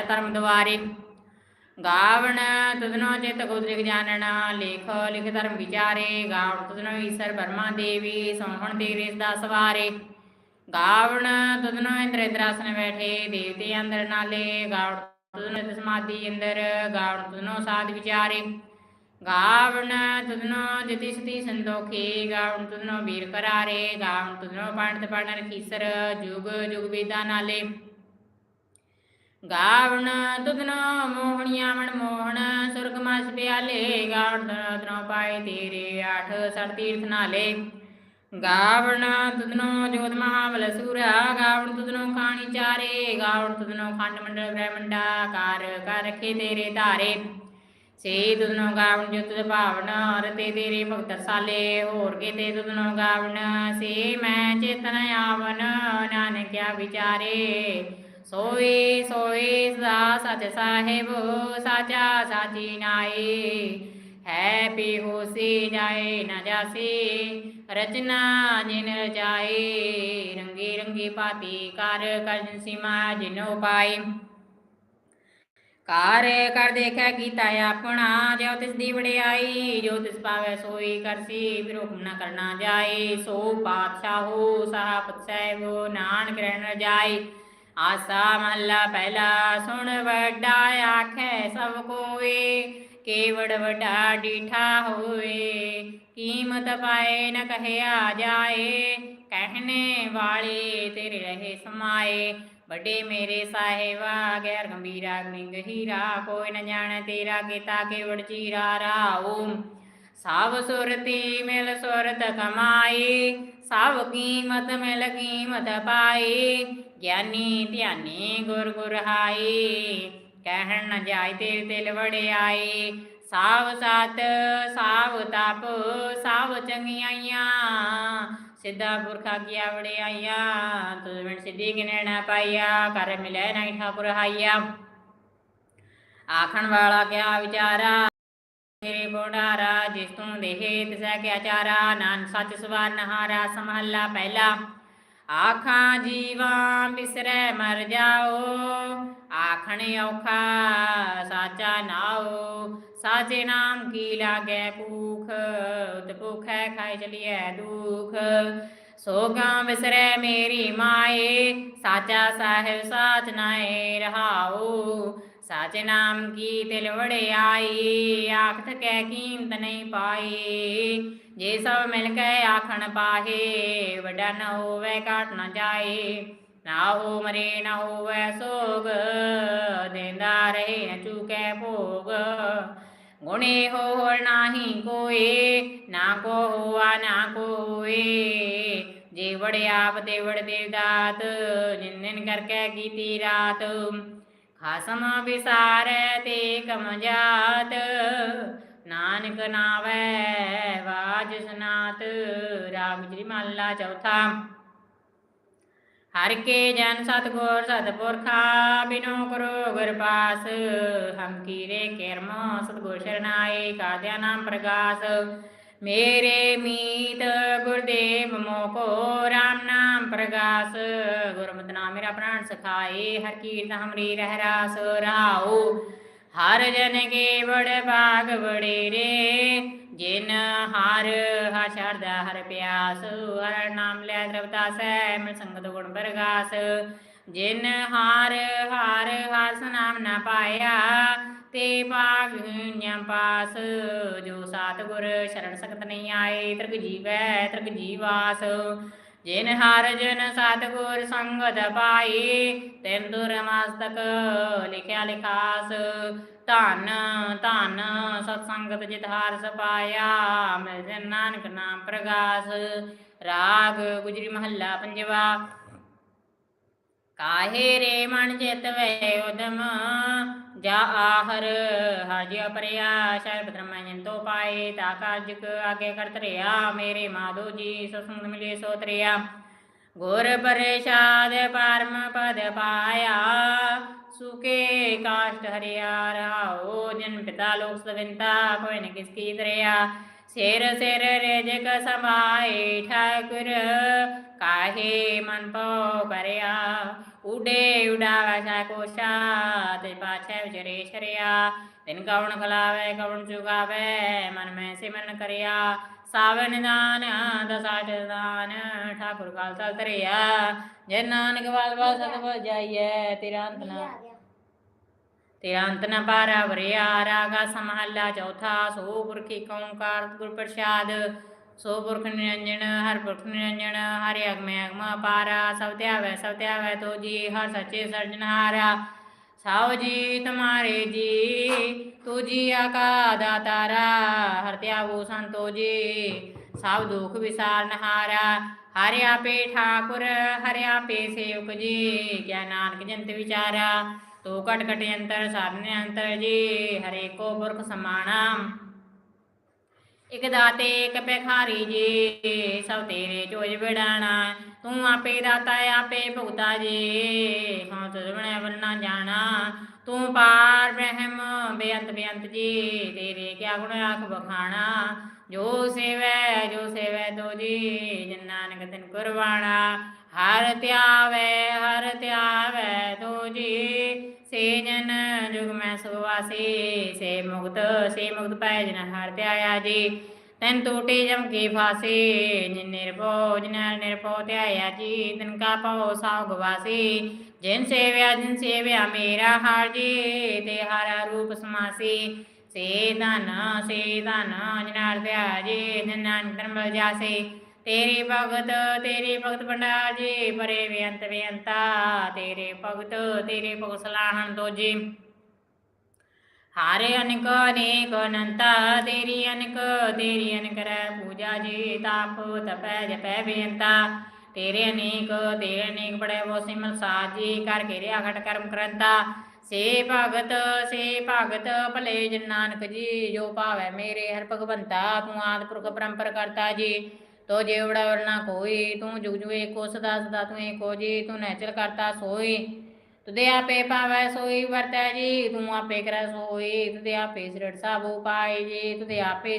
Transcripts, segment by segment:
ਧਰਮ ਦੁਆਰੇ ਗਾਵਣ ਤੁਧਨੋ ਚਿਤ ਗੁਦਰਿਕ ਜਾਣਨਾ ਲੇਖ ਲਿਖ ਧਰਮ ਵਿਚਾਰੇ। ਗਾਵਣ ਤੁਧਨੋ ਈਸ਼ਰ ਬਰਮਾ ਦੇਵੀ, ਸੋਹਣ ਤੇਰੇ ਸਦਾ ਸਵਾਰੇ। ਗਾਵਣ ਤੁਧਨੋ ਇੰਦਰ ਇੰਦਰਾਸਨ ਬੈਠੇ, ਦੇਵਤੇ ਅੰਦਰ ਨਾਲੇ। ਗਾਵਣ ਤੁਧਨੋ ਸਮਾਧੀ ਅੰਦਰ, ਗਾਵਣ ਤੁਧਨੋ ਸਾਧ ਵਿਚਾਰੇ। ਗਾਵਣ ਤਦਨੋ ਜਤੀ ਸਤੀ ਸੰਦੋਖੀ ਗਾਵਣ ਤੁਧਨੋ ਵੀਰ ਕਰਾਰੇ। ਗਾਵਣ ਤੁਧਨੋ ਪੰਡਤ ਪੜਨ ਖੀਸਰ ਜੁਗ ਜੁਗ ਵੇਦਾ ਨਾਲੇ। ਗਾਵਣ ਤੁਧਨੋ ਮੋਹਣੀਆਂ ਮਨ ਮੋਹਣ, ਸੁਰਗ ਮਸ ਪਿਆਲੇ ਗਾਵਣ ਤੁਧਨੋ ਪਾਏ ਤੇਰੇ ਆਠ ਸੜ ਤੀਰਥ ਨਾਲੇ। ਗਾਵਣ ਤੁਧਨੋ ਜੋਤ ਮਹਾਬਲ ਸੂਰਾ, ਗਾਵਣ ਤੁਧਨੋ ਖਾਣੀ ਚਾਰੇ, ਗਾਵਣ ਤੁਧਨੋ ਖੰਡ ਮੰਡਲ ਬ੍ਰਹਮੰਡਾ ਕਾਰ ਕਰ ਰਖੇ ਧਾਰੇ। ਸੇ ਤੁਧਨੋ ਗਾਵਣ ਜੋ ਤੁਧ ਭਾਵਨ ਰਤੇ ਤੇਰੇ ਭਗਤ ਸਾਲੇ ਹੋਰ ਕੇ ਤੇ ਤੁਧਨੋ ਗਾਵਣ, ਸੇ ਮੈਂ ਚੇਤਨ ਆਵਨ, ਨਾਨਕਿਆ ਵਿਚਾਰੇ। ਸੋਏ ਸੋਏ ਸਦਾ ਸਚ ਸਾਹਿਬ, ਸਾਚਾ ਸਾਚੀ ਨਾਏ ਹੈ ਪੀ ਹੋਸੀ ਜਾਏ ਨਾ ਜਾਸੀ, ਰਚਨਾ ਜਿਨ ਰਚਾਏ ਰੰਗੀ ਰੰਗੀ ਪਾਤੀ ਕਰ ਕਰ ਸੀਮਾ ਜਿਨੋ ਪਾਈ। ਕਾਰ ਕਰ ਦੇਖੈ ਕੀਤਾ ਆਪਣਾ ਜੋ ਤਿਸ ਦੀ ਵਡਿਆਈ, ਜੋ ਤਿਸ ਪਾਵੈ ਸੋਈ ਕਰਸੀ ਫਿਰ ਹੁਕਮ ਨਾ ਕਰਨਾ ਜਾਏ। ਸੋ ਪਾਤਸ਼ਾਹੋ ਸਾਹਪਤ ਸਾਹਿਬੋ, ਨਾਨਕ ਰਹਿਣ ਜਾਏ। ਆਸਾ ਮਹੱਲਾ ਪਹਿਲਾ ਸੁਣ ਵੱਡਾ ਆਖੈ ਸਭ ਕੋਏ ਕੇਵੜ ਵੱਡਾ ਡੀਠਾ ਹੋਏ ਕੀਮਤ ਪਾਏ ਨ ਕਹਿਆ ਜਾਏ, ਕਹਿਣੇ ਵਾਲੇ ਤੇਰੇ ਰਹੇ ਸਮਾਏ। ਵੱਡੇ ਮੇਰੇ ਸਾਹਿਬਾ, ਗੈਰ ਗੰਭੀਰਾ ਗੁਣੀ ਗਹੀਰਾ ਕੋਈ ਨ ਜਾਣੈ ਤੇਰਾ ਕੀਤਾ ਕੇਵੜ ਚੀਰਾ ਰਾਉ ਸਭ ਸੁਰਤੀ ਮਿਲ ਸੁਰਤ ਕਮਾਈ ਸਭ ਕੀਮਤ ਮਿਲ ਕੀਮਤ ਪਾਈ ਗਿਆਨੀ ਧਿਆਨੀ ਗੁਰ ਗੁਰ ਹਾਈ ਕਹਿਣ ਨ ਜਾਏ ਤੇਰੇ ਤਿਲ ਵੜਿਆਈ ਸਾਵ ਸਤ, ਸਾਵ ਤਪ, ਸਾਵ ਚੰਗਿਆਈਆਂ, ਸਿੱਧਾ ਪੁਰਖਾ ਕੀਆ ਵੜਿਆਈਆਂ। ਤੁਧ ਬਿਨ ਸਿੱਧੀ ਕਿਨੇ ਪਾਈਆ, ਕਰ ਮਿਲੈ ਨਹੀਂ ਠਾਕੁਰ ਹਾਈਆ। ਆਖਣ ਵਾਲਾ ਕਿਆ ਵਿਚਾਰਾ? ਤੇਰੇ ਬੋੜਾਰਾ ਜਿਸ ਤੂੰ ਦੇਹੇ ਤਿਸੈ ਕਿਆ ਚਾਰਾ ਨਾਨ ਸੱਚ ਸਵਾਰ ਨਹਾਰਾ, ਸਮਹੱਲਾ ਪਹਿਲਾ। ਆਖਾਂ ਜੀਵਾਂ ਬਿਸਰੈ ਮਰ ਜਾਓ। ਆਖਣ ਔਖਾ ਸਾਚਾ ਨਾਓ ਸਾਚੇ ਨਾਮ ਕੀ ਲਾਗੇ ਭੂਖ? ਉਤ ਭੁਖੈ ਖਾਈ ਚਲੀਐ ਦੁਖ। ਸੋਗਾ ਬਿਸਰੈ ਮੇਰੀ ਮਾਏ। ਸਾਚਾ ਸਾਹਿਬ ਸਾਚ ਨਾਏ ਰਹਾਉ। ਸਾਚੇ ਨਾਮ ਕੀ ਤਿਲ ਵੜਿਆਈ ਆਖਤ ਕੈ ਕੀਮਤ ਨਹੀਂ ਪਾਈ। ਜੇ ਸਭ ਮਿਲ ਕੇ ਆਖਣ ਪਾਹੇ, ਵੱਡਾ ਨ ਹੋਵੇ, ਘਾਟ ਨ ਜਾਏ। ਨਾ ਹੋ ਮਰੇ, ਨਾ ਹੋਵੇ ਸੋਗ, ਦੇਂਦਾ ਰਹੇ ਨ ਚੁਕੈ ਭੋਗ। ਗੁਣੇ ਹੋਰ ਨਾਹੀ ਕੋਏ, ਨਾ ਕੋ ਹੋਆ, ਨਾ ਕੋਏ। ਜੇ ਵੜਿਆਪ ਤੇ ਵੜ ਦੇ ਦਾਤ ਜਿਨ ਦਿਨ ਕਰਕੇ ਕੀਤੀ ਰਾਤ। ਖਾਸਮ ਵਿਸਾਰੈ ਤੇ ਕਮ ਜਾਤ ਨਾਨਕ ਨਾਵੈ ਵਾਜ ਸਨਾਤ ਰਾਗ ਜੀ ਮਹਲਾ ਚੌਥਾ। ਹਰ ਕੇ ਜਨ ਸਤਗੁਰ ਸਤਪੁਰਖਾ, ਬਿਨੋ ਕਰੋ ਗੁਰ ਪਾਸ ਹਮ ਕੀਰੇ ਕਰਮ ਸਤਗੁਰ ਸ਼ਰਨਾਏ ਕਾਦਿਆ ਨਾਮ ਪ੍ਰਗਾਸ। ਮੇਰੇ ਮੀਤ ਗੁਰਦੇਵ ਮੋਕੋ RAM ਨਾਮ ਪ੍ਰਗਾਸ, ਗੁਰਮਤਿ ਨਾਮ ਮੇਰਾ ਪ੍ਰਾਣ ਸਖਾਏ, ਹਰ ਕੀਰਤ ਹਮਰੀ ਰਹਿ ਰਾਸ ਰਾਉ ਹਰ ਜਨ ਕੇ ਬੜ ਭਾਗ ਬੜੇਰੇ ਜਿਨ ਹਰ ਹਾ ਸ਼ਰਦਾ ਹਰ ਪਿਆਸ। ਹਰ ਨਾਮ ਲੈ ਦਰਵਤਾ ਸੈ ਮਿਲ ਸੰਗਤ ਗੁਣ ਪ੍ਰਗਾਸ। ਜਿਨ ਹਰ ਹਰ ਹਸ ਨਾਮ ਨਾ ਪਾਇਆ ਤੇ ਭਾਗ ਪਾਸ, ਜੋ ਸਤਿਗੁਰ ਸ਼ਰਨ ਸਕਤ ਨਹੀਂ ਆਏ, ਤ੍ਰਿਗ ਜੀਵੈ, ਤ੍ਰਿਗ ਜੀਵਾਸ। ਜਿਨ ਹਰ ਜਨ ਸਤਿਗੁਰ ਸੰਗਤ ਪਾਈ ਤਿਨ ਦੁਰ ਮਸਤਕ ਲਿਖਿਆ ਲਿਖਾਸ। ਧਨ ਧਨ ਸਤ ਸੰਗਤ ਜਿਤ ਹਾਰ ਸਪਾਇਆ, ਮਿਲ ਜਨ ਨਾਨਕ ਨਾਮ ਪ੍ਰਗਾਸ। ਰਾਗ ਗੁਜਰੀ ਮਹੱਲਾ ਪੰਜਵਾ, ਕਾਹੇ ਰੇ ਮਨ ਚਿਤ ਵੇ ਉਦਮ? ਜਾ ਆਹਰ ਹਰ ਜਿਉ ਸ਼ਰਬ ਧਰਮ ਪਾਏ, ਤਾ ਕਾਜਕ ਆਗੇ ਕਰਤ ਮੇਰੇ ਮਾਧੋ ਜੀ ਸਤਸੰਗ ਮਿਲੇ ਸੋ ਗੁਰ ਪਰੇਸ਼ਾਦ ਪਰਮ ਪਦ ਪਾਇਆ, ਸੁਕੇ ਕਾਸ਼ਟ ਹਰਿਆ ਰਹਾਓ ਜਨ ਪਿਤਾ ਲੋਕ ਸਵਿੰਤਾ ਕੋਈ ਨ ਕਿਸ ਕੀ ਦਰਿਆ। ਸਿਰ ਸਿਰ ਰੇਜਕ ਸਮਾਏ ਠਾਕੁਰ ਕਾਹੇ ਮਨ ਪੋ ਕਰਿਆ। ਉਡੇ ਉਡਾਵੈ ਸੈ ਕੋਸ਼ਾ ਤੇ ਪਾਛੈ ਵਿਚਰੇ ਸ਼ਰਿਆ ਤਿਨ ਕਵਣ ਖਲਾਵੈ ਕਵਣ ਚੁਗਾਵੈ ਮਨ ਮੈਂ ਸਿਮਰਨ ਕਰਿਆ। ਸਾਵਨ ਨਿਦਾਨ ਦਸਾਟ ਦਾਨ ਠਾਕੁਰ ਖਾਲਸਾ ਤਰਿਆ ਜੇ ਨਾਨਕ ਵਾਲ ਵਾਲ ਸਤ ਜਾਈਐ ਤੇਰਾ ਅੰਤ ਨਾ ਤੇਰਾ ਅੰਤ ਨ ਪਾਰਾ ਵਰਿਆ। ਰਾਗਾ ਸਮਹੱਲਾ ਚੌਥਾ ਸੋ ਪੁਰਖੀ ਕੌਂਕਾਰ ਗੁਰ ਪ੍ਰਸਾਦ ਸੋ ਪੁਰਖ ਨਿਰੰਜਨ ਹਰ ਪੁਰਖ ਨਿਰੰਜਨ ਹਰਿ ਅਗਮੈ ਅਗਮ ਅਪਾਰਾ ਸਭ ਧਿਆਵੈ ਸਭ ਧਿਆਵੈ ਤੋ ਜੀ, ਹਰ ਸੱਚੇ ਸਰਜਨਹਾਰਾ ਸਾਵ ਜੀ, ਤੁਮਾਰੇ ਜੀ, ਤੂ ਜੀ ਆਕਾ ਦਾਤਾਰਾ ਹਰ ਧਿਆਵੋ ਸੰਤੋ ਜੀ, ਸਭ ਦੁਖ ਵਿਸਾਰਨ ਹਾਰਾ। ਹਰਿ ਆਪੇ ਠਾਕੁਰ, ਹਰਿ ਆਪੇ ਸੇਵਕ ਜੀ ਕਿਆ ਨਾਨਕ ਜੰਤ ਵਿਚਾਰਾ। ਤੋ ਘਟ ਘਟ ਅੰਤਰ ਸਾਧਨੇ ਅੰਤਰ ਜੀ ਹਰੇ ਕੋ ਪੁਰਖ ਸਮਾਣਾ। ਇਕ ਦਾਤੇ, ਇਕ ਭਿਖਾਰੀ ਜੀ, ਸਭ ਤੇਰੇ ਚੋਜ ਵਿਡਾਣਾ। ਤੂੰ ਆਪੇ ਦਾਤਾ, ਆਪੇ ਭੁਗਤਾ ਜੀ, ਹਾਂ ਤੁਝਵਣੇ ਬੰਨਾ ਜਾਣਾ। ਤੂੰ ਪਾਰ ਬ੍ਰਹਮ, ਬੇਅੰਤ ਬੇਅੰਤ ਜੀ, ਤੇਰੇ ਕਿਆ ਗੁਣ ਆਖ ਬਖਾਣਾ ਜੋ ਸੇਵੈ ਜੋ ਸੇਵੈ ਤੋ ਜੀ, ਜਿਨ ਨਾਨਕ ਤਿਨ ਕੁਰਬਾਣਾ। ਹਰ ਧਿਆਵੈ ਹਰ ਧਿਆਵੈ ਤੋ ਜੀ। ਸੇ ਜਨ ਜੁਗ ਮੈਂ ਸੁਵਾਸੀ ਸੇ ਮੁਕਤ ਸੇ ਮੁਕਤ ਪੈ ਜਨ ਹਰ ਧਿਆਇਆ ਜੀ। ਤੈਨ ਟੂਟੀ ਜਮ ਕੀ ਫਾਸੀ, ਜਿਨ ਨਿਰਭਉ ਜਿਨ ਨਿਰਭਉ ਧਿਆਇਆ ਜੀ। ਤਿਨ ਕਾ ਪਉ ਸਾਉ ਗਵਾਸੀ ਜਿਨ ਸੇਵਿਆ ਜਿਨ ਸੇਵਿਆ ਮੇਰਾ ਹਰ ਜੀ। ਤੇ ਹਰ ਰੂਪ ਸਮਾਸੀ, ਸੇ ਧਨ ਸੇ ਧਨ ਜਿਨਾਰ ਧਿਆ ਜੀ। ਜਿਨ ਨਾਨਕ ਧਰਮ ਜਾਸੀ ਤੇਰੀ ਭਗਤ ਤੇਰੀ ਭਗਤ ਭੰਡਾਰ ਜੀ, ਪਰੇ ਬੇਅੰਤ ਬੇਅੰਤਾ, ਤੇਰੇ ਭਗਤ ਤੇਰੇ ਭਗਤ ਸਲਾਹਣ ਤੋ ਹਾਰੇ ਅਨਕ, ਅਨੇਕ ਅਨੰਤਾ, ਤੇਰੀ ਅਨਕ ਤੇਰੀ ਅਨਕ ਰੈ ਪੂਜਾ ਜੀ, ਤਾਪ ਤਪੈ ਜਪੈ ਬੇਅੰਤਾ। ਤੇਰੇ ਅਨੇਕ ਤੇਰੇ ਅਨੇਕ ਬੜੇ ਵੋ ਸਿਮਲ ਸਾਜੀ ਕਰ ਕੇ ਰਿਆ ਘਟ ਕਰਮ ਕਰੰਤਾ। ਸੇ ਭਗਤ ਸੇ ਭਗਤ, ਭਲੇ ਜਨ ਨਾਨਕ ਜੀ, ਜੋ ਭਾਵੈ ਮੇਰੇ ਹਰ ਭਗਵੰਤਾ, ਤੂੰ ਆਦ ਪੁਰਖ ਪਰੰਪਰ ਕਰਤਾ ਜੀ। ਤੋ ਜੇਵੜਾ ਵਰਨਾ ਕੋਈ, ਤੂੰ ਜੁਗ ਜੁਗ ਏਕੋ ਸਦਾ ਸਦਾ ਤੂੰ ਏਕੋ ਜੀ, ਤੂੰ ਨੈਚਲ ਕਰਤਾ ਸੋਈ। ਤੁਦੇ ਆਪੇ ਪਾਵੈ ਸੋਈ, ਵਰਤੈ ਜੀ, ਤੂੰ ਆਪੇ ਕਰੈ ਸੋਈ। ਤੁਦੇ ਆਪੇ ਸਿਰੜ ਸਭ ਉਪਾਏ ਜੀ ਤੁਦੇ ਆਪੇ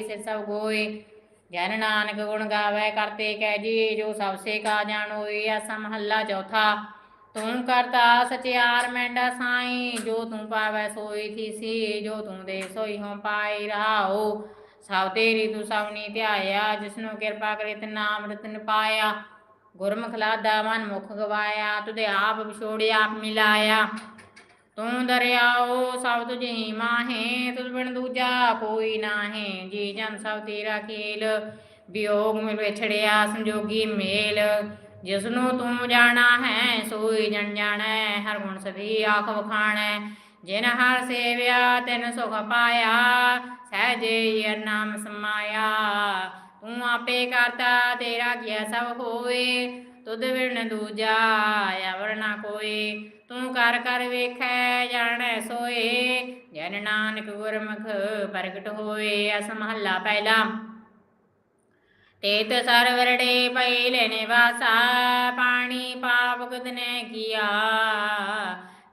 ਜਨ ਨਾਨਕ ਗੁਣ ਗਾਵੇ, ਕਰਤੇ ਕਹਿ ਜੀ, ਜੋ ਸਭ ਸੇ ਕਾ ਜਾਣੋਈ ਐਸਾ ਮਹੱਲਾ ਚੌਥਾ। ਤੂੰ ਕਰਤਾ ਸਚਿਆਰ ਮੈਂਡਾ ਸਾਈ, ਜੋ ਤੂੰ ਪਾਵੈ ਸੋਈ ਥੀਸੀ, ਜੋ ਤੂੰ ਦੇ ਸੋਈ ਹਉ ਪਾਈ ਰਹਾਓ ਸਭ ਤੇਰੀ ਤੂੰ ਸਭਨੀ ਧਿਆਇਆ, ਜਿਸਨੂੰ ਕਿਰਪਾ ਕਰੇ ਤੇ ਨਾਮ ਰਤਨ ਪਾਇਆ। ਗੁਰਮੁਖ ਲਾਦਾ ਮਨ ਮੁਖ ਗਵਾਇਆ ਤੁਦੇ ਆਪ ਵਿਛੋੜਿਆ ਆਪ ਮਿਲਾਇਆ। ਤੂੰ ਦਰਿਆਓ, ਸਭ ਤੁਝੀ ਮਾਹੇ ਤੁਝ ਬਿਨ ਦੂਜਾ ਕੋਈ ਨਾਹੀ। ਜੀ ਜਨ ਸਭ ਤੇਰਾ ਖੇਲ, ਵਿਯੋਗ ਮਿ ਵਿਛੜਿਆ ਸੰਜੋਗੀ ਮੇਲ। ਜਿਸਨੂੰ ਤੂੰ ਜਾਣਾ ਹੈ, ਸੋਈ ਜਣ ਜਾਣੈ, ਹਰ ਗੁਣ ਸਦੀ ਆਖ ਵਖਾਣੈ। ਜਿਨ ਹਰ ਸੇਵਿਆ, ਤਿਨ ਸੁਖ ਪਾਇਆ। ਸਹਜੇ ਹੀ ਨਾਮ ਸਮਾਇਆ। ਤੂੰ ਆਪੇ ਕਰਤਾ, ਤੇਰਾ ਕੀਆ ਸਭ ਹੋਏ ਤੁਧ ਵਿਣ ਦੂਜਾ, ਅਵਰ ਨਾ ਕੋਈ ਤੂੰ ਕਰ ਕਰ ਵੇਖੈ, ਜਾਣੈ ਸੋਏ। ਜਨ ਨਾਨਕ ਗੁਰਮੁਖ ਪ੍ਰਗਟ ਹੋਏ, ਅਸ ਮਹੱਲਾ ਪਹਿਲਾ। ਤੇਤ ਸਰਵਰੜੇ ਪਈਲੇ ਨਿਵਾਸਾ। ਪਾਣੀ ਪਾਪ ਕਦਨੇ ਕੀਆ।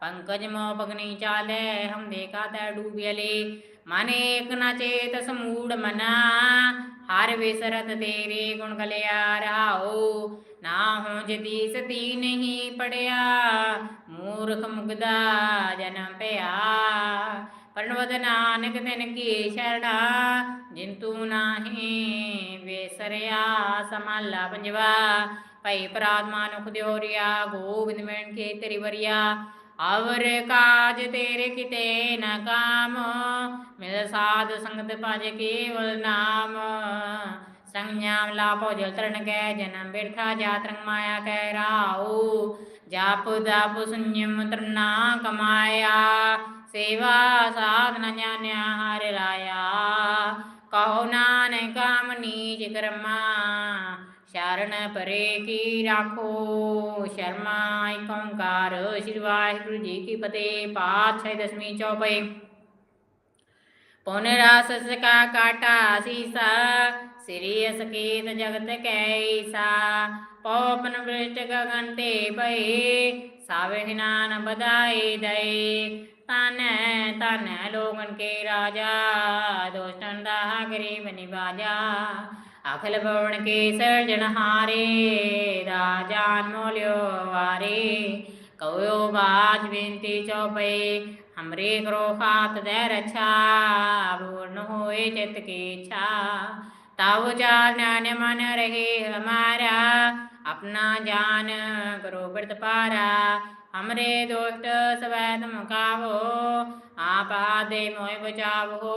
ਪੰਕਜ ਮੋ ਪਗਨੀ ਚਾਲੇ, ਹਮ ਦੇਖਾ ਤੈ ਡੂਬਿਲੇ ਮਨ ਏਕ ਨ ਚੇਤ ਸਮੂੜ ਮਨਾ, ਹਰ ਵਿਸਰਤ ਤੇਰੇ ਗੁਣ ਗਲਿਆ ਰਹਾਓ ਨਾ ਹੋ ਜਦੀ ਸਤੀ ਨਹੀਂ ਪੜਿਆ, ਮੂਰਖ ਮੁਗਦਾ ਜਨਮ ਪਿਆ ਪਰਨਵਦ ਨਾਨਕ ਤਿਨ ਕੀ ਸ਼ਰਣਾ ਜਿੰਤੂ ਤੂੰ ਨਾਹੀ ਵੇਸਰਿਆ ਸਮਾਲਾ ਪੰਜਵਾ। ਭਈ ਪ੍ਰਾਤਮਾ ਨੁਖ ਦਿਓਰਿਆ ਗੋਬਿੰਦ ਮੈਨ ਕੇ ਤੇਰੀ ਵਰਿਆ ਅਵਰ ਕਾਜ ਤੇਰੇ ਕਿਤੇ ਨ ਕਾਮ, ਮਿਲ ਸਾਧ ਸੰਗਤ ਭਜ ਕੇਵਲ ਨਾਮ। ਸੰඥਾਮ ਲਾਪੋ ਜਲ ਤਰਨ ਕੈ ਜਨਮ, ਬਿਰਥਾ ਜਾਤਰੰਗ ਮਾਇਆ ਕੈ ਰਾਉ। ਜਪ ਦਪ ਸੰਯਮ ਤਰਨਾ ਕਮਾਇਆ, ਸੇਵਾ ਸਾਧਨ ਜਾਣਿਆ ਹਰਿ ਰਾਇਆ। ਕਹੋ ਨਾਨਕ ਕਾਮ ਨੀਚ ਕਰਮਾ ਸ਼ਰਨ ਪਰੇ ਕੀ ਰਾਖੋ? ਸ਼ਰਮਾ ਏਕ ਓੰਕਾਰ, ਸ੍ਰੀ ਵਾਹਿਗੁਰੂ ਜੀ ਕੀ ਫਤਿਹ, ਪਾਤਸ਼ਾਹੀ ਦਸਵੀਂ ਚੌਪਈ। ਪੁਨ ਰਸ ਸਕਾ ਕਾਟਾ ਸੀਸਾ, ਸ੍ਰੀ ਅਸਕੀਤ ਜਗਤ ਕੈਸਾ। ਈਸਾ ਬ੍ਰਿਸ਼ਟ ਗਗਨ ਤੇ ਭਈ ਸਾਵੇ ਨਾਨ ਬਧਾਈ ਦਈ ਤਨ ਤਨ ਲੋਗਨ ਕੇ ਰਾਜਾ, ਦੋਸ਼ਟਨ ਦਾ ਗਰੀਬ ਨਿਵਾਜਾ ਅਖਿਲ ਭਵਨ ਕੇ ਸਰਜਨ ਹਾਰੇ ਰਾਜਾਨ ਮੋਲਿਓ ਵਾਰੇ। ਕਉ ਬਾਜ ਬੇਨਤੀ ਚਉਪਈ ਹਮਰੇ ਕਰੋ ਖਾਤ ਦੇ ਰਛਾ, ਪੂਰਨ ਹੋਏ ਚਿਤ ਕੀ ਇੱਛਾ। ਤਉ ਜਾਨ ਮਨ ਰਹੇ ਹਮਾਰਾ, ਆਪਣਾ ਜਾਨ ਕਰੋ ਬਿਰਤ ਪਾਰਾ। ਹਮਰੇ ਦੋਸਤ ਸਵੈ ਤੁਮ ਕਾਵੋ ਆਪ ਆਦੇ ਮੋਇ ਬਚਾਵੋ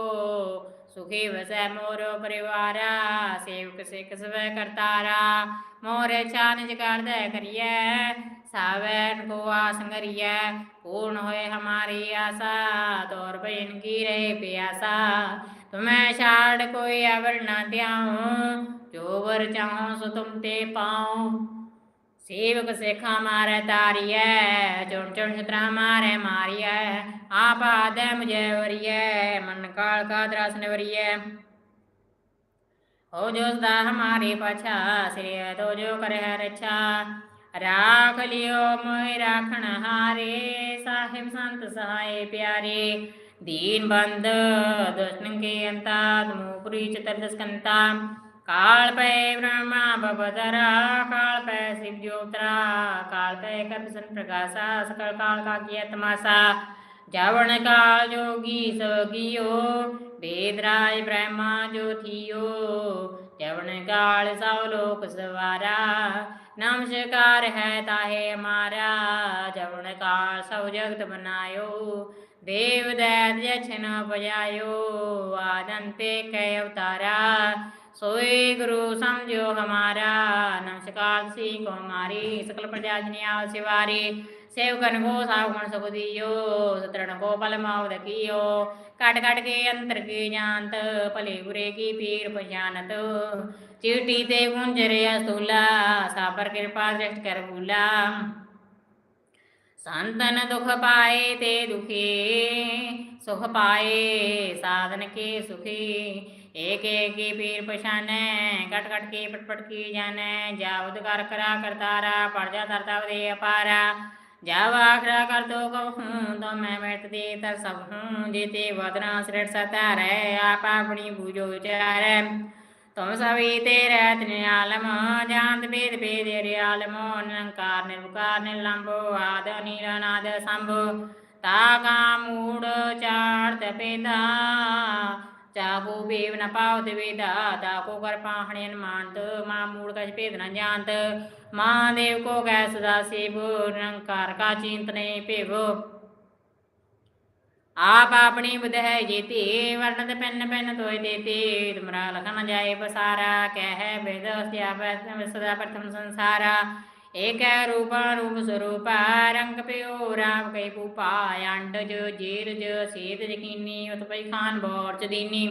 ਸੁਖੀ ਵਸੈ ਮੋਰ ਪਰਿਵਾਰਾ, ਸੇਵਕ ਸਿਖ ਸਵੈ ਕਰਤਾਰਾ। ਮੋਰ ਛਾਨਿਜ ਕਰਦੈ ਕਰੀਐ ਸਾਵੈਨ ਕੋ ਆਸ ਪੂਰਨ ਹੋਏ ਹਮਾਰੀ ਆਸਾ, ਤੋਰ ਬੈਨ ਕੀ ਰਹੇ ਪਿਆਸਾ। ਤੁਮੈ ਛਾੜ ਕੋਈ ਅਵਰ ਨਾ ਧਿਆਉ, ਜੋ ਵਰ ਚਾਹੋ ਸੋ ਤੁਮ ਤੇ ਪਾਉ। ਸੇਵਕ ਸਿਖਾ ਮਾਰੇ ਤਾਰੀਐ ਚੁਣ ਚੁਣ ਛਤਰਾ ਮਾਰੇ ਮਾਰੀਐ, ਆਪ ਆਦਮ ਜੈ ਵਰੀਐ, ਮਨ ਕਾਲ ਕਾ ਦਰਸ ਨਿਵਰੀਐ ਹੋ ਜੋ ਸਦਾ ਹਮਾਰੇ ਪਛਾ, ਸ੍ਰੀ ਤੋ ਜੋ ਕਰੇ ਰਛਾ। ਰਾਖ ਲਿਓ ਮੋਇ ਰਾਖਣ ਹਾਰੇ, ਸਾਹਿਬ ਸੰਤ ਸਹਾਏ ਪਿਆਰੇ। ਦੀਨ ਬੰਦ ਦੁਸ਼ਟਨ ਕੇ ਅੰਤਾ ਤੁਮੋ ਪੁਰੀ ਚਤਰ ਕਾਲ ਪੈ ਬ੍ਰਹਮਾ ਬਬਦਰਾ ਕਾਲ ਪੈ ਸਿਵ ਜੋਤਰਾ, ਕਾਲ ਪੈ ਕਪਸਨ ਪ੍ਰਕਾਸ਼ਾ ਸਕਲ ਕਾਲ ਕਾ ਕੀਆ ਤਮਾਸਾ। ਜਾਵਣ ਕਾਲ ਜੋਗੀ ਸਗਿਓ ਵੇਦ ਬ੍ਰਹਮਾ ਜੋ ਥਿਓ। ਕਾਲ ਸਭ ਲੋਕ ਸਵਾਰਾ ਨਮਸਕਾਰ ਹੈ ਤਾਹੇ ਹਮਾਰਾ ਜਵਨ ਕਾਲ ਸਭ ਜਗਤ ਬਨਾਇਓ, ਦੇਵ ਦੈਤ ਜਛਨ ਬਜਾਇਓ ਆਦੰਤੇ ਕੈ ਅਵਤਾਰਾ। ਸੋਏ ਗੁਰੂ ਸਮਝੋ ਹਮਾਰਾ। ਨਮਸਕਾਰ ਸੀ ਕੋ ਹਮਾਰੀ ਸਕਲ ਪ੍ਰਜਾ ਜਨਿਆ ਸਿਵਾਰੀ। ਸੇਵਕਨ ਕੋ ਸਾਵ ਸੁਖ ਦਿਓ। ਸਤਰਣ ਕੋ ਪਲ ਮਾਉ ਦਕੀਓ ਕਟ ਕਟ ਕੇ ਅੰਤਰ ਕੀ ਜਾਣਤ? ਭਲੇ ਬੁਰੇ ਕੀ ਪੀਰ ਪਛਾਨਤ ਚੀਟੀ ਤੇ ਗੁੰਜਰੇ ਅਸਤੂਲਾ ਸਾਬਰ ਕਿਰਪਾ ਦ੍ਰਿਸ਼ਟ ਕਰ ਭੂਲਾ। ਸੰਤਨ ਦੁਖ ਪਾਏ ਤੇ ਦੁਖੀ। ਸੁਖ ਪਾਏ, ਸਾਧਨ ਕੇ ਸੁਖੀ। ਏਕ ਏਕ ਕੀ ਪੀਰ ਪਛਾਨੈ ਕਟ ਕਟ ਕੇ ਪਟ ਪਟ ਕੀ ਜਾਣੈ ਜਾਵਦ ਕਰ ਕਰਾ ਕਰਤਾਰਾ ਪਰਜਾ ਤਰਤਾ ਦੇ ਅਪਾਰਾ ਜਬ ਆਖਰਾ ਕਰ ਤੋ ਕਹੂੰ ਤੋ ਮੈਂ ਬੈਠ ਦੇ ਤਰ ਸਭ ਹੂੰ ਜੀਤੇ ਵਦਨਾ ਸ੍ਰਿਟ ਸਤਾਰੈ ਆਪ ਆਪਣੀ ਬੂਝੋ ਵਿਚਾਰੈ ਤੁਮ ਸਭੀ ਤੇਰੇ ਤਨ ਆਲਮ ਜਾਂਤ ਬੇਦ ਬੇਦ ਰੇ ਆਲਮ ਨਿਰੰਕਾਰ ਨਿਰਵਕਾਰ ਨਿਰਲੰਭੋ ਆਦ ਅਨੀਰਨਾਦ ਸੰਭ ਤਾ ਬੇਵ ਨ ਪਾਵਤ ਵੇਦਾ ਤਾ ਕਰ ਪਾਹਣਿਨ ਮਾਨਤ ਮਾ ਮੂੜ ਕਛ ਭੇਦ ਨ ਜਾਣਤ। ਮਾਂ ਕੋ ਗੈ ਸਦਾ ਸੇਵ, ਨਿਰੰਕਾਰ ਕਾ ਚਿੰਤ ਨੇ ਭੇਵ। ਆਪ ਆਪਣੀ ਬੁਧ ਹੈ ਜੀਤੀ, ਵਰਣਤ ਪੈਨ ਪੈਨ ਤੋਇ ਦੇਤੀ। ਤੁਮਰਾ ਲਖਨ ਜਾਏ ਬਸਾਰਾ ਕਹਿ ਹੈ ਬੇਦ ਸਿਆਪੈ ਸਦਾ ਪ੍ਰਥਮ ਸੰਸਾਰਾ। ਏਕ ਰੂਪਾ ਰੂਪ ਸਰੂਪਾ ਰੰਗ ਪਿਓ ਰਾਮ ਕੈ ਪੂਪਾ ਅੰਡ ਜੋ ਜੀਰ ਜੋ ਉਤਪਈ ਖਾਨ ਬੋਰ ਦੀਨੀ।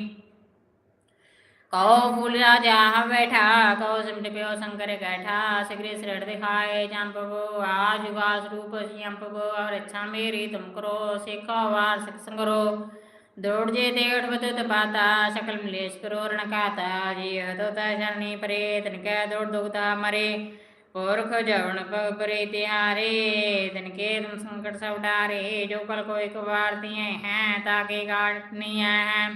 ਕਉ ਫੂਲ ਰਾਜਾ ਬੈਠਾ, ਕਉ ਸਿਮਟ ਪਿਓ ਸੰਕਰ ਗੈਠਾ, ਸਿਗਰੇ ਸਿਰੜ ਦਿਖਾਏ ਜੰਪਵੋ ਆਜ ਵਾਸ ਰੂਪ ਸਿਯੰਪਵੋ ਔਰ ਇੱਛਾ ਮੇਰੀ ਤੁਮ ਕਰੋ, ਸਿੱਖੋ ਵਾਰ ਸਿਖ ਸੰਗਰੋ। ਦੌੜ ਜੇ ਤੇ ਉਠਵਤ ਤਪਾਤਾ ਸਕਲ ਮਲੇਸ਼ ਕਰੋ ਰਣਕਾਤਾ ਜੀ ਹਤੋ ਤਾ ਜਰਨੀ ਪਰੇ ਤਨ ਕੈ ਦੌੜ ਦੁਗਤਾ ਮਰੇ। ਪੁਰਖ ਜਵਨ ਪਰੇ ਤਿਹਾਰੇ ਤਨ ਕੇ ਤੁਮ ਸੰਕਟ ਸਭ ਡਾਰੇ ਜੋ ਕਲ ਕੋ ਇੱਕ ਵਾਰ ਦਿਏ ਹੈ ਤਾਕੇ ਗਾਟ ਨਹੀਂ ਹੈ।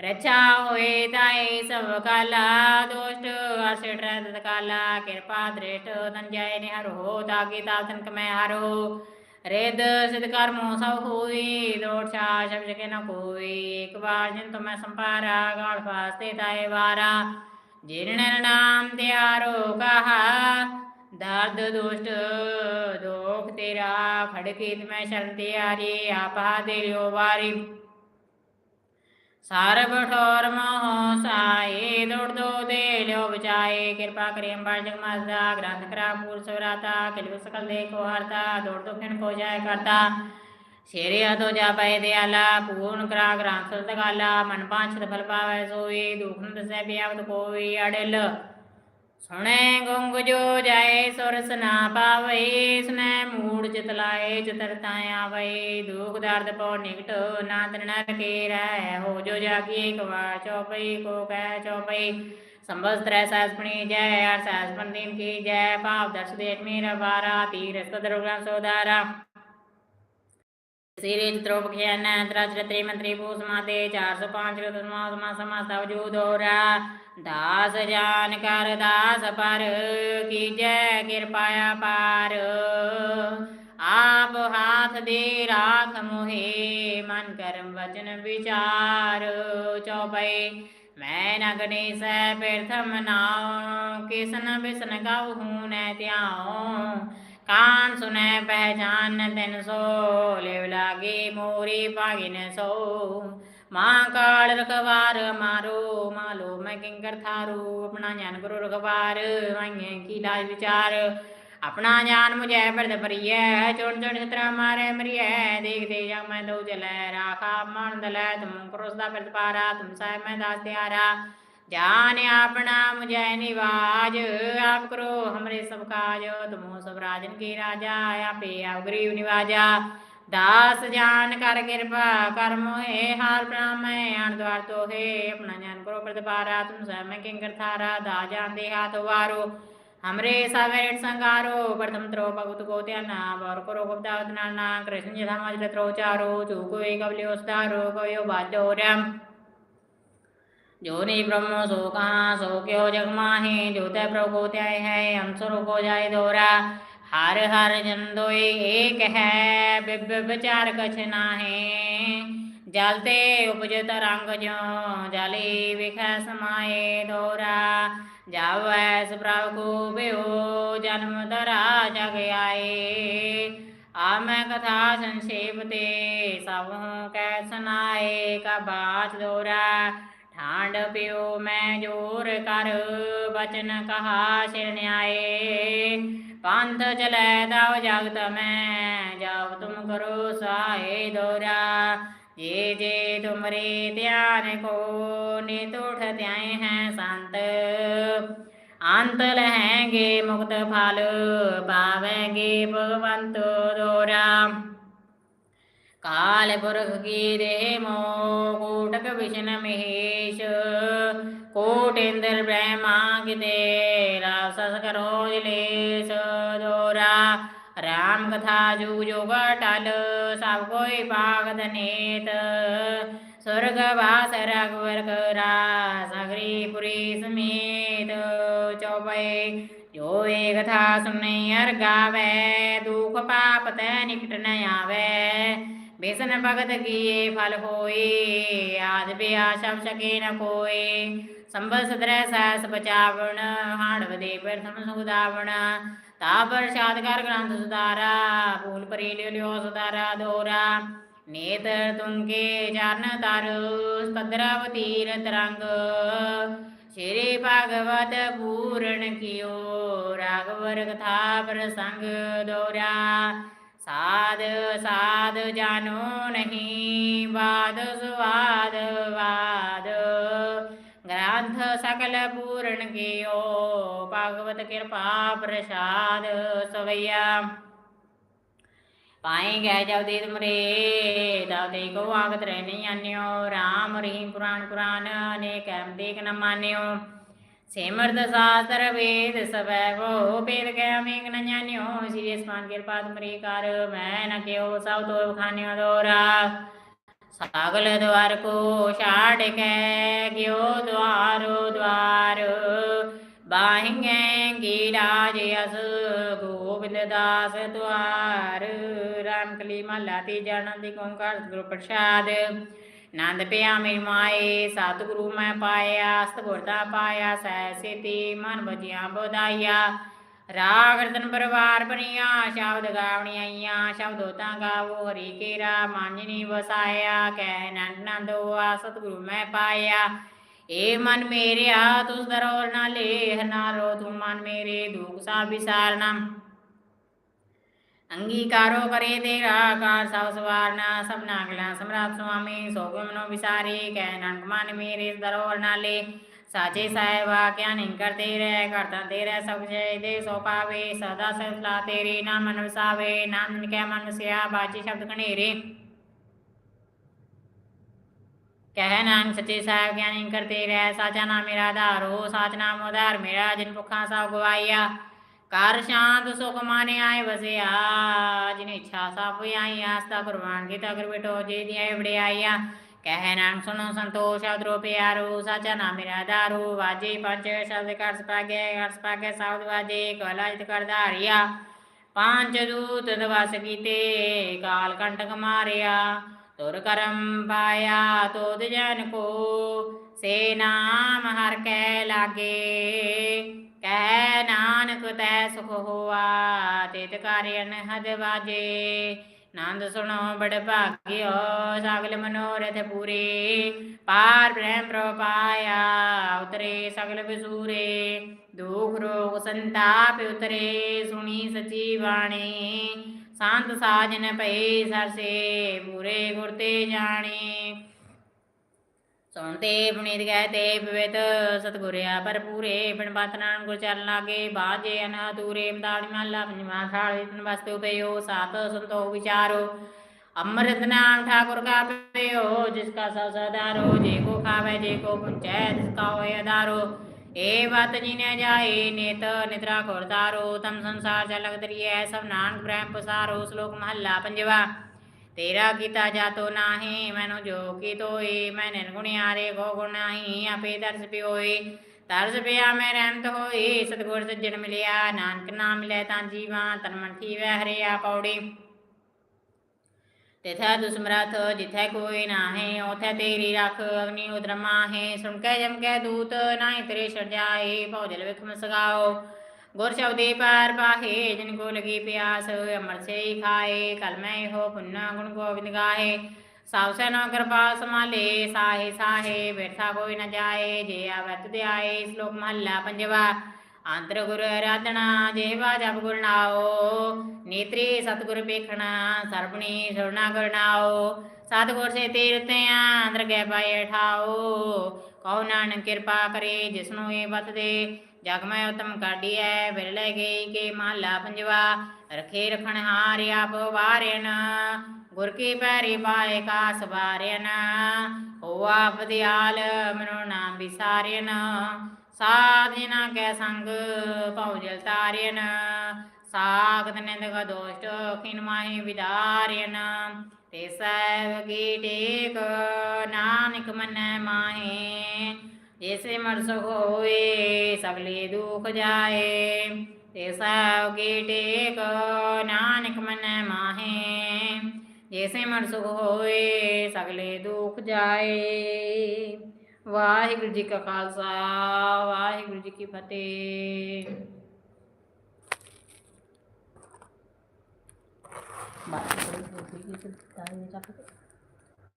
ਰਚਾ ਹੋਏ ਤਾਏ ਸਭ ਕਾਲਾ, ਦੋਸ਼ਟ ਅਸਿਟ ਰਹਿਤ ਕਾਲਾ, ਕਿਰਪਾ ਦ੍ਰਿਸ਼ਟ ਤਨ ਜਾਏ ਨਿਹਰੋ ਤਾਕੇ ਤਾਤਨ ਕਮੈ ਹਰੋ। ਰਿਦ ਸਿਧ ਕਰਮੋ ਸਭ ਹੋਈ ਦੋੜ ਛਾ ਸ਼ਬਦ ਕੇ ਨ ਕੋਈ ਇੱਕ ਵਾਰ ਜਿਨ ਤੁਮੈ ਸੰਪਾਰਾ ਗਾਲ ਫਾਸਤੇ ਤਾਏ ਵਾਰਾ। ਜਿਨ ਨਾਮ ਤਿਆਰੋ ਕਹਾ ਦਰਦ, ਦੁਸ਼ਟ ਦੋਖ ਤੇਰਾ, ਖੜਕੇ ਮੈਂ ਸ਼ਰਨ ਤਿਆਰੀ ਆਪਾ ਦੇ ਲਿਓ ਵਾਰੀ। ਸਰਬ ਠੋਰ ਮੋਹ ਸਾਏ ਦੁੜ ਦੇ ਲਿਓ ਬਚਾਏ। ਕਿਰਪਾ ਕਰੇ ਅੰਬਰ ਜਗ ਮਾਸਦਾ ਗ੍ਰੰਥ ਕਰਾ ਪੂਰ ਸਵਰਾਤਾ ਕਿਲਵ ਸਕਲ ਦੇਖੋ ਹਰਤਾ ਦੁੜ ਦੋ ਕੋ ਜਾਏ ਕਰਤਾ। ਸ਼ੇਰਿਆ ਤੋ ਜਾ ਪਏ ਦਿਆਲਾ, ਪੂਰਨ ਕਰਾ ਗ੍ਰੰਥ ਤਗਾਲਾ ਮਨ ਪਾਛ ਫਲ ਪਾਵੇ ਸੋਈ ਦੁਖ ਨ ਦਸੈ ਬਿਆਵਤ ਕੋਈ ਅੜਿਲ। ਸੁਣੇ ਗੁੰਗ ਜੋ ਜਾਏ ਸੁਰਸ ਨਾ ਪਾਵੇ ਸੁਨੇ ਮੂੜ ਚਿਤ ਲਾਏ ਚਤਰਤਾ ਆਵੇ। ਦੁਖ ਦਰਦ ਪਉ ਨਿਕਟ ਨਾਦ ਨਰ ਕੇ ਰਹਿ? ਹੋ ਜੋ ਜਾਗੀ ਇੱਕ ਵਾਰ ਕੋ ਕਹਿ ਚੌਪਈ। ਸੰਬਸ ਤ੍ਰੈ ਸਾਸਪਣੀ ਜੈ ਅਰ ਸਾਸਪਨ ਦਿਨ ਕੀ ਜੈ। ਭਾਵ ਦਰਸ ਦੇਖ ਮੇਰਾ ਬਾਰਾ ਤੀਰ ਸਦਰੁਗ੍ਰਾਂ ਸੋਦਾਰਾ ਸਿਰੇ ਚਿਤ੍ਰੋਪ ਖਿਆਨ ਅੰਤਰਾਜ ਤ੍ਰੇ ਮੰਤਰੀ ਭੂ ਸਮਾਦੇ 405 ਰਤ ਸਮਾ ਸਮਾ ਸਮਾ ਸਭ ਜੋ ਦੋਰਾ ਦਾਸ ਜਾਨ ਕਰ, ਦਾਸ ਪਰ ਕੀਜੈ ਕਿਰਪਾ ਪਾਰ। ਆਪ ਹਾਥ ਦੇ ਰਾਖ ਮੋਹੇ, ਮਨ ਕਰਮ ਵਚਨ ਵਿਚਾਰ। ਚਉਪਈ ਮੈਂ ਨ ਗਣੇਸੈ ਪ੍ਰਥਮ ਨਾਉ, ਕਿਸਨ ਬਿਸਨ ਗਉ ਹੂੰ ਨੈ ਧਿਆਉ। ਕਾਨ ਸੁਨੈ ਪਹਿਚਾਨ ਤੈਨ ਸੋ, ਲਿਵ ਲਾਗੇ ਮੋਰੀ ਭਾਗਿਨ ਸੋ। ਮਾਂ ਕਾਲ ਰਖਵਾਰ ਮਾਰੋ ਮਾਲੋ ਮੈਂ ਕਿੰਕਰ ਥਾਰੂ। ਆਪਣਾ ਗਿਆਨ ਗੁਰੂ ਰਖਵਾਰ ਵਾਈਏ ਕੀ ਲਾਜ ਵਿਚਾਰ। ਆਪਣਾ ਜਾਨ ਮੁਝੈ ਬਿਰਦ ਪਰੀਐ ਚੋਣ ਚੋਣ ਛਤਰਾ ਮਾਰੇ ਮਰੀਐ। ਦੇਖ ਦੇ ਜਗ ਮੈਂ ਦਉ ਜਲੈ ਰਾਖਾ ਮਨ ਦਲੈ ਤੁਮ ਕਰੋਸ ਦਾ ਬਿਰਦ ਪਾਰਾ ਤੁਮ ਸਾਹਿਬ ਮੈਂ जान आप नाम जय निवाज आप करो हमरे सब काज तुमो सब राजन के राजा आपे आप गरीब निवाजा दास जान कर कृपा कर मोहे हाल प्रणाम आन द्वार तो हे अपना ज्ञान करो प्रतिपारा तुम स्वयं किंकर थारा दा जान दे हाथ वारो हमरे सवेर संगारो प्रथम त्रो भगवत को ध्याना वर करो गुप्ता नाना कृष्ण जधा मजल त्रो चारो चूको कवल्यो स्तारो कवयो बाजो रम ज्योति ब्रह्म शोका शोक्यो जगमाही ज्योत प्रभु त्याय है हम स्वरूप हो जाए दोरा हर हर जंदोई एक है विचार कछ नाहे जलते उपजत रंग जो जली विख समाये दोरा जाव ऐस प्रभु बिहो जन्म धरा जग आए आ मैं कथा संक्षेप ते सब कह सुनाए का बात दोरा ਦੋਰਾ ਪਿਓ, ਮੈਂ ਜੋਰ ਕਰ ਬਚਨ ਕਹਾ, ਸਿਰ ਨਿਆਏ। ਪੰਥ ਚਲੈ ਦਵ ਜਗਤ, ਮੈਂ ਜਬ ਤੁਮ ਕਰੋ ਸਾਏ ਦੋਰਾ। ਜੇ ਜੇ ਤੁਮਰੇ ਧਿਆਨ ਕੋ, ਨਿਤ ਉਠ ਧਿਆਏ ਹੈ ਸੰਤ। ਅੰਤ ਲਹਿਗੇ ਮੁਕਤ ਫਲ ਪਾਵੇਗੇ ਭਗਵੰਤ ਦੋਰਾ। ਕਾਲ ਪੁਰਖ ਕੀ ਰੇ ਮੋ ਕੋਟਕ ਵਿਸ਼ਨ ਮਹੇਸ਼ ਕੋਟਿੰਦਰ ਬ੍ਰਹਮਾ ਕਿਤੇ, ਰਾਸਸ ਕਰੋ ਜਲੇਸ਼ ਦੋਰਾ ਰਾਮ ਕਥਾ ਜੁਗ ਜੁਗ ਟਲ, ਸਭ ਕੋਈ ਪਾਗਤ ਨੇਤ ਸੁਰਗ ਵਾਸ ਰਗਵਰ ਕਰਾ ਸਗਰੀ ਪੁਰੀ ਸਮੇਤ ਚਉਪਈ ਜੋ ਏ ਕਥਾ ਸੁਨਈ ਅਰ ਗਾਵੇ, ਦੁਖ ਪਾਪ ਤੈ ਨਿਕਟ ਨ ਆਵੇ ਬੇਸਨ ਭਗਤ ਕੀਏ ਫਲ ਹੋਏ ਆਦ ਬਿਆ ਸ਼ਬ ਸਕੇ ਨ ਕੋਏ ਸੰਭਲ ਸਦਰੈ ਸੈਸ ਬਚਾਵਣ ਹਾੜਵ ਦੇ ਪ੍ਰਥਮ ਸੁਖਦਾਵਣ ਤਾ ਪ੍ਰਸਾਦ ਕਰ ਗ੍ਰੰਥ ਸੁਧਾਰਾ ਭੂਲ ਪਰੀ ਲਿਓ ਲਿਓ ਸੁਧਾਰਾ ਦੋਰਾ ਨੇਤਰ ਤੁੰਕੇ ਚਰਨ ਤਰ ਸਤਦਰਾਵਤੀਰ ਤਰੰਗ ਸ਼੍ਰੀ ਭਗਵਤ ਪੂਰਨ ਕੀਓ ਰਾਗਵਰ ਕਥਾ ਪ੍ਰਸੰਗ ਦੋਰਾ ਸਾਧ ਸਾਧ ਜਾਨੋ ਨਹੀਂ ਬਾਦ ਸੁਵਾਦ, ਵਾਦ। ਗ੍ਰੰਥ ਸਕਲ ਪੂਰਨ ਕੀਓ, ਭਗਵਤ ਕਿਰਪਾ ਪ੍ਰਸਾਦ ਸਵਈਆ। ਪਾਏ ਗਏ ਜਬ ਦੇ ਤੁਮਰੇ ਤਬ ਕੋ ਆਗਤ ਰਹਿ ਆਨਿਓ, ਰਾਮ ਰਹੀਮ ਪੁਰਾਣ ਪੁਰਾਨ ਅਨੇਕ ਅਮਦੇਕ ਨ ਮਾਨਿਓ। ਸਿਮਰਤ ਸਾਸਤਰ ਵੇਦ ਸਵੈ ਵੋ ਭੇਦ ਕੈ ਅਮੇਕ ਨ ਜਾਣਿਓ, ਸ੍ਰੀ ਅਸਮਾਨ ਕਿਰਪਾ ਤੁਮਰੀ ਕਰ, ਮੈਂ ਨ ਕਿਓ ਸਭ ਤੋ ਖਾਨਿਓ ਦੋਰਾ ਸਾਗਲ ਦਵਾਰ ਕੋ ਛਾੜ ਕੇ ਗਿਓ ਦਵਾਰੋ ਦਵਾਰ ਬਾਹਿੰਗੇ ਗੀਰਾਜ ਅਸ, ਗੋਬਿੰਦ ਦਾਸ ਦਵਾਰ ਰਾਮ ਕਲੀ ਮਹਲਾ ਤੇ ਜਾਣਨ ਦੀ ਓੰਕਾਰ ਪ੍ਰਸਾਦ। ਨੰਦ ਪਿਆ ਮੇਰੀ ਮਾਏ, ਸਤਿਗੁਰੂ ਮੈਂ ਪਾਇਆ ਸਤਿਗੁਰਤਾ ਪਾਇਆ, ਸੈ ਸੇਤੀ ਮਨ ਬਜਿਆ ਬੋਦਾਇਆ ਰਾਗ ਰਤਨ ਪਰਵਾਰ ਬਨੀਆ ਸ਼ਬਦ ਗਾਵਣੀ ਆਈਆਂ, ਸ਼ਬਦੋ ਤਾਂ ਗਾਵੋ, ਹਰੀ ਕੇਰਾ ਮਾਨਜਨੀ ਵਸਾਇਆ, ਕਹਿ ਨੰਦ ਨੰਦੋਆ ਸਤਿਗੁਰੂ ਮੈਂ ਪਾਇਆ। ਏ ਮਨ ਮੇਰਿਆ, ਤੁਸ ਦਰੋਲ ਨਾ ਲੇਹ, ਨਾ ਰੋ ਤੂੰ ਮਨ ਮੇਰੇ, ਦੁਖ ਸਾ ਵਿਸਾਰਨਾ। ਅੰਗੀਕਾਰੋ ਕਰੇ ਤੇਰਾ ਕਾਰ ਸਭ ਸਵਾਰਨਾ ਸਭਨਾ ਗਲਾ ਸਮਰਾਟ ਸੁਆਮੀ ਸੋਗ ਮਨੋ ਵਿਸਾਰੀ ਕਹਿ ਨਾਨਕ ਮਨ ਮੇਰੇ ਦਰੋਰ ਨਾਲੇ ਸਾਚੇ ਸਾਹਿਬਾ ਕਿਆ ਨਹੀਂ ਕਰਤੇ ਰਹਿ ਕਰਤਾ ਤੇਰਾ ਸਭ ਜੈ ਦੇ ਸੋ ਪਾਵੇ ਸਦਾ ਸਲਾ ਤੇਰੀ ਨਾਮ ਮਨ ਵਸਾਵੇ ਨਾਮ ਨਿ ਕੈ ਮਨ ਵਸਿਆ ਬਾਜੀ ਸ਼ਬਦ ਕਨੇਰੇ ਕਹਿ ਨਾਨਕ ਸੱਚੇ ਸਾਹਿਬ ਗਿਆਨੀ ਕਰਤੇ ਰਹਿ ਸਾਚਾ ਨਾਮ ਮੇਰਾ ਆਧਾਰੋ ਸਾਚ ਨਾਮ ਉਧਾਰ ਕਰ ਸ਼ਾਂਤ ਸੁਖ ਮਾਨੇ ਆਏ ਵਸਿਆ, ਜਿਨ ਇੱਛਾ ਸਭ ਆਈ ਆਸਤਾ ਕੁਰਬਾਨ ਕੀਤਾ ਕਰ ਬੇਟੋ, ਜੇ ਦੀਆਂ ਬੜੇ ਆਈਆ ਕਹਿ ਨਾਨਕ ਸੁਨੋ ਸੰਤੋਸ਼ ਸ਼ਬਦ ਪਿਆਰੋ, ਸਾਚਾ ਨਾਮ ਮੇਰਾ ਆਧਾਰੋ ਵਾਜੇ ਪੰਜ ਸ਼ਬਦ ਕਰ ਸਪਾਗੇ ਕਰ ਸਪਾਗੇ ਸਾਉਦ ਵਾਜੇ ਕਲਾ ਜਿਤ ਕਰ ਧਾਰਿਆ। ਪੰਜ ਦੂਤ ਦਵਸ ਕੀਤੇ, ਕਾਲ ਕੰਟਕ ਮਾਰਿਆ। ਤੁਰ ਕਰਮ ਪਾਇਆ, ਤੋਦ ਜਨ ਕੋ। ਸੇ ਨਾਮ ਹਰ ਕੈ ਲਾਗੇ। ਕਹਿ ਨਾਨਕ ਤੈ ਸੁਖ ਹੋਆ, ਤਿਤ ਕਾਰਿਅਨ ਹਦ ਵਾਜੇ। ਨੰਦ ਸੁਣੋ ਬੜ ਭਾਗਿਓ, ਸਗਲ ਮਨੋਰਥ ਪੂਰੇ। ਪਾਰ ਬ੍ਰਹਮ ਪ੍ਰਪਾਇਆ ਉਤਰੇ ਸਗਲ ਵਿਸੂਰੇ। ਦੁਖ ਰੋਗ ਸੰਤਾਪ ਉਤਰੇ, ਸੁਣੀ ਸਚੀ ਬਾਣੀ। ਸੰਤ ਸਾਜਨ ਪਏ ਸਰਸੇ, ਪੂਰੇ ਗੁਰ ਤੇ ਜਾਣੇ। ਸੁਣਤੇ ਪੁਨੀਤ ਗਏ ਤੇ ਪਵਿੱਤ ਸਤਿਗੁਰਿਆ ਭਰਪੂਰੇ, ਬਿਨ ਬਾਤ ਨਾਮ ਗੁਰ ਚਰਨ ਲਾਗੇ ਬਾਜੇ ਅਨ ਦੂਰੇ ਮਦਾਲੀ ਮਹਲਾ ਪੰਜਵਾ ਥਾਲ ਵਿਤਨ ਵਸਤੇ ਉਪਯੋ, ਸਾਤ ਸੰਤੋ ਵਿਚਾਰੋ। ਅੰਮ੍ਰਿਤ ਨਾਮ ਠਾਕੁਰ ਕਾ ਪਇਓ ਜਿਸ ਕਾ ਸਭ ਸਦਾਰੋ ਜੇ ਕੋ ਖਾਵੇ, ਜੇ ਕੋ ਪੁੰਚੈ ਜਿਸ ਕਾ ਹੋਏ ਅਦਾਰੋ ਏ ਬਤ ਜਿਨੇ ਜਾਏ, ਨਿਤ ਨਿਦਰਾ ਖੁਰਦਾਰੋ ਤਮ ਸੰਸਾਰ ਜਲਗ ਦਰੀਐ ਸਭ ਨਾਨਕ ਬ੍ਰਹਮ ਪਸਾਰੋ, ਸ਼ਲੋਕ ਮਹੱਲਾ ਪੰਜਵਾ। ਤੇਰਾ ਕੀਤਾ ਜਾਤੋ ਨਾਹੀ, ਮੈਨੂੰ ਜੋ ਕੀ ਤੋਈ ਮੈਂ ਨਿਰਗੁਣਿਆਰੇ ਗੋ ਗੁਣ ਨਾਹੀ, ਆਪੇ ਦਰਸ ਪਿਓਈ। ਤਰਸ ਪਿਆ ਮੈਂ ਰਹਿਮਤ ਹੋਈ, ਸਤਿਗੁਰ ਸੱਜਣ ਮਿਲਿਆ, ਨਾਨਕ ਨਾਮ ਮਿਲੇ ਤਾਂ ਜੀਵਾਂ, ਤਨ ਮਨ ਥੀਵੈ ਹਰਿਆ ਪੌੜੀ। ਤਿਥੈ ਦੁਸਮਰਥ, ਜਿਥੈ ਕੋਈ ਨਾਹੀ ਉਥੈ ਤੇਰੀ ਰਖ, ਅਗਨੀ ਉਦਰ ਮਾਹੇ ਸੁਣ ਕੇ ਜਮ ਕੇ ਦੂਤ, ਨਾਹੀ ਤੇਰੇ ਛੜ ਜਾਏ, ਭੌਜਲ ਵਿਖਮ ਸਗਾਓ। ਗੁਰ ਸ਼ਬਦੇ ਪਾਰ ਪਾਹੇ, ਜਿਨ ਕੋ ਲਗੀ ਪਿਆਸ, ਅਮਰ ਸੇ ਖਾਏ ਕਲ ਹੋ ਪੁੰਨਾ ਗੁਣ ਗੋਬਿੰਦ ਗਾਹੇ। ਸਭ ਸੇ ਨੋ ਕਿਰਪਾ ਸਮਾਲੇ ਸਾਹੇ ਸਾਹੇ ਬੈਠਾ ਕੋਈ ਨ ਜਾਏ, ਜੇ ਆਵਤ ਦੇ ਆਏ, ਸ਼ਲੋਕ ਮਹੱਲਾ ਪੰਜਵਾ। ਅੰਤਰ ਗੁਰ ਆਰਾਧਨਾ ਜੇਵਾ ਜਪ ਗੁਰ ਨਾਓ ਨੇਤਰੀ ਸਤਿਗੁਰ ਵੇਖਣਾ ਸਰਬਣੀ ਸੁਰਨਾ ਗੁਰ ਨਾਓ ਸਤਿਗੁਰ ਸੇ ਤੀਰਤਿਆਂ ਅੰਦਰ ਗਏ ਪਾਏ ਠਾਓ ਕਉ ਨਾਨਕ ਕਿਰਪਾ ਕਰੇ, ਜਿਸਨੂੰ ਇਹ ਬਤ ਦੇ ਜਗ ਮੈਂ ਉਤਮ ਕਾਢੀਐ ਵਿਰਲੇ ਗਈ ਕੇ ਮਹਲਾ ਪੰਜਵਾ, ਰਖੇ ਰਖਣ ਹਾਰ ਆਪ ਵਾਰਿਨ ਗੁਰ ਕੀ ਪੈਰੀ ਪਾਏ ਕਾ ਸਵਾਰਿਨ ਹੋ ਆਪ ਦਿਆਲ ਮਨੋ ਨਾਮ ਵਿਸਾਰਿਨ ਸਾਧ ਕੈ ਸੰਗ ਭਉਜਲ ਤਾਰਿਨ ਸਾਗਤ ਨਿੰਦਕ ਦੋਸ਼ਟ ਖਿਨ ਮਾਹੀ ਵਿਦਾਰਿਨ ਤੇ ਸਹਿਬ ਕੀ ਟੇਕ ਨਾਨਕ ਮਨੈ ਮਾਹੇ ਜੈਸੇ ਮਰਸ ਹੋਏ ਸਗਲੇ ਦੁਖ ਜਾਏ ਤੇ ਸਹਿਬ ਕੀ ਟੇਕ ਨਾਨਕ ਮਨੈ ਮਾਹੇ ਜੈਸੇ ਮਰਸ ਹੋਏ ਸਗਲੇ ਦੁਖ ਜਾਏ ਵਾਹਿਗੁਰੂ ਜੀ ਕਾ ਖਾਲਸਾ ਵਾਹਿਗੁਰੂ ਜੀ